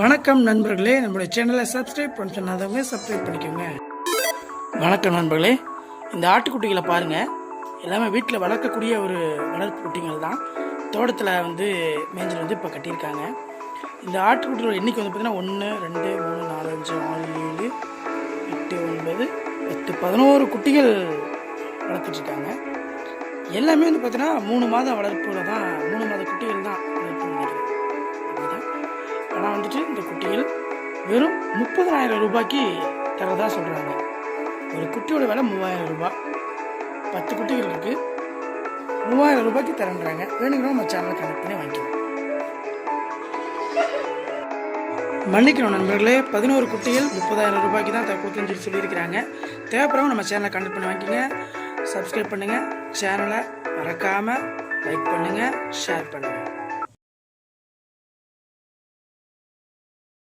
வணக்கம் நண்பர்களே. நம்மளுடைய சேனலை சப்ஸ்கிரைப் பண்ண சொன்னாதவங்க சப்ஸ்கிரைப் பண்ணிக்கோங்க. வணக்கம் நண்பர்களே. இந்த ஆட்டுக்குட்டிகளை பாருங்கள் எல்லாமே வீட்டில் வளர்க்கக்கூடிய ஒரு வளர்ப்பு குட்டிகள் தான். தோட்டத்தில் வந்து மேஞ்சல் வந்து இப்போ கட்டியிருக்காங்க. இந்த ஆட்டுக்குட்டியோட எண்ணிக்கை வந்து பார்த்திங்கன்னா ஒன்று ரெண்டு மூணு நாலு அஞ்சு ஆறு ஏழு எட்டு ஒன்பது பத்து பதினோரு குட்டிகள் வளர்த்துட்ருக்காங்க எல்லாமே வந்து பார்த்தீங்கன்னா மூணு மாதம் வளர்ப்பில் தான் மூணு மாத வந்துட்டு இந்த குட்டிகள் வெறும் முப்பதாயிரம் ரூபாய்க்கு தரதா சொல்கிறாங்க ஒரு குட்டியோட விலை மூவாயிரம் ரூபாய். பத்து குட்டிகள் இருக்குது மூவாயிரம் ரூபாய்க்கு தரன்றாங்க. வேணுங்கிறோம் நம்ம சேனலை கனெக்ட் பண்ணி வாங்கிக்கலாம். மன்னிக்கணும் நண்பர்களே பதினோரு குட்டிகள் முப்பதாயிரம் ரூபாய்க்கு தான் கொடுத்துன்னு சொல்லி சொல்லியிருக்கிறாங்க. தேவைப்படுறவங்க நம்ம சேனலை கனெக்ட் பண்ணி வாங்கிக்கோங்க. சப்ஸ்கிரைப் பண்ணுங்கள் சேனலை மறக்காமல் லைக் பண்ணுங்கள் ஷேர் பண்ணுங்கள்